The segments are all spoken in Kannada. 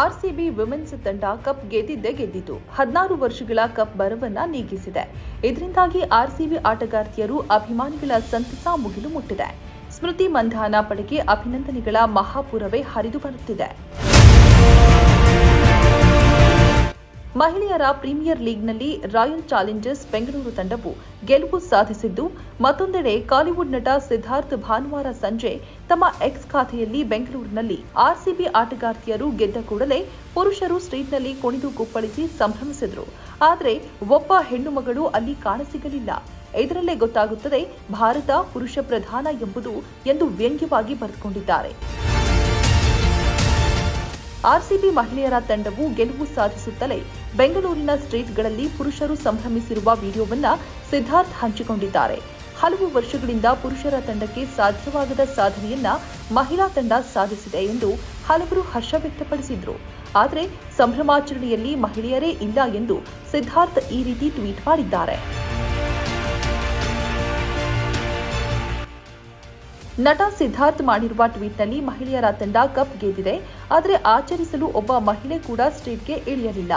ಆರ್ಸಿಬಿ ವಿಮೆನ್ಸ್ ತಂಡ ಕಪ್ ಗೆದ್ದಿದ್ದೇ ಗೆದ್ದಿತು. ಹದಿನಾರು ವರ್ಷಗಳ ಕಪ್ ಬರವನ್ನ ನೀಗಿಸಿದೆ. ಇದರಿಂದಾಗಿ ಆರ್ಸಿಬಿ ಆಟಗಾರ್ತಿಯರು ಅಭಿಮಾನಿಗಳ ಸಂತಸ ಮುಗಿಲು ಮುಟ್ಟಿದೆ. ಸ್ಮೃತಿ ಮಂಧಾನ ಪಡೆಗೆ ಅಭಿನಂದನೆಗಳ ಮಹಾಪುರವೇ ಹರಿದು ಬರುತ್ತಿದೆ. ಮಹಿಳೆಯರ ಪ್ರೀಮಿಯರ್ ಲೀಗ್ನಲ್ಲಿ ರಾಯಲ್ ಚಾಲೆಂಜರ್ಸ್ ಬೆಂಗಳೂರು ತಂಡವು ಗೆಲುವು ಸಾಧಿಸಿದ್ದು, ಮತ್ತೊಂದೆಡೆ ಕಾಲಿವುಡ್ ನಟ ಸಿದ್ಧಾರ್ಥ್ ಭಾನುವಾರ ಸಂಜೆ ತಮ್ಮ ಎಕ್ಸ್ ಖಾತೆಯಲ್ಲಿ ಬೆಂಗಳೂರಿನಲ್ಲಿ ಆರ್ಸಿಬಿ ಆಟಗಾರ್ತಿಯರು ಗೆದ್ದ ಕೂಡಲೇ ಪುರುಷರು ಸ್ಟ್ರೀಟ್ನಲ್ಲಿ ಕುಣಿದು ಕುಪ್ಪಳಿಸಿ ಸಂಭ್ರಮಿಸಿದರು. ಆದರೆ ಒಬ್ಬ ಹೆಣ್ಣು ಮಗಳು ಅಲ್ಲಿ ಕಾಣಸಿಗಲಿಲ್ಲ. ಇದರಲ್ಲೇ ಗೊತ್ತಾಗುತ್ತದೆ, ಭಾರತ ಪುರುಷ ಪ್ರಧಾನ ಎಂಬುದು ಎಂದು ವ್ಯಂಗ್ಯವಾಗಿ ಬರೆದುಕೊಂಡಿದ್ದಾರೆ. ಆರ್ಸಿಬಿ ಮಹಿಳೆಯರ ತಂಡವು ಗೆಲುವು ಸಾಧಿಸುತ್ತಲೇ ಬೆಂಗಳೂರಿನ ಸ್ಟ್ರೀಟ್ಗಳಲ್ಲಿ ಪುರುಷರು ಸಂಭ್ರಮಿಸಿರುವ ವಿಡಿಯೋವನ್ನ ಸಿದ್ಧಾರ್ಥ್ ಹಂಚಿಕೊಂಡಿದ್ದಾರೆ. ಹಲವು ವರ್ಷಗಳಿಂದ ಪುರುಷರ ತಂಡಕ್ಕೆ ಸಾಧ್ಯವಾಗದ ಸಾಧನೆಯನ್ನ ಮಹಿಳಾ ತಂಡ ಸಾಧಿಸಿದೆ ಎಂದು ಹಲವರು ಹರ್ಷ ವ್ಯಕ್ತಪಡಿಸಿದ್ರು. ಆದರೆ ಸಂಭ್ರಮಾಚರಣೆಯಲ್ಲಿ ಮಹಿಳೆಯರೇ ಇಲ್ಲ ಎಂದು ಸಿದ್ಧಾರ್ಥ್ ಈ ರೀತಿ ಟ್ವೀಟ್ ಮಾಡಿದ್ದಾರೆ. ನಟ ಸಿದ್ಧಾರ್ಥ್ ಮಾಡಿರುವ ಟ್ವೀಟ್ನಲ್ಲಿ ಮಹಿಳೆಯರ ತಂಡ ಕಪ್ ಗೆದ್ದಿದೆ. ಆದರೆ ಆಚರಿಸಲು ಒಬ್ಬ ಮಹಿಳೆ ಕೂಡ ಸ್ಟ್ರೀಟ್ಗೆ ಇಳಿಯಲಿಲ್ಲ.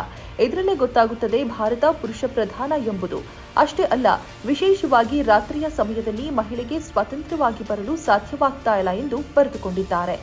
ಇದರಲ್ಲೇ ಗೊತ್ತಾಗುತ್ತದೆ ಭಾರತ ಪುರುಷ ಪ್ರಧಾನ ಎಂಬುದು. ಅಷ್ಟೇ ಅಲ್ಲ, ವಿಶೇಷವಾಗಿ ರಾತ್ರಿಯ ಸಮಯದಲ್ಲಿ ಮಹಿಳೆಗೆ ಸ್ವತಂತ್ರವಾಗಿ ಬರಲು ಸಾಧ್ಯವಾಗ್ತಾ ಇಲ್ಲ ಎಂದು ಬರೆದುಕೊಂಡಿದ್ದಾರೆ.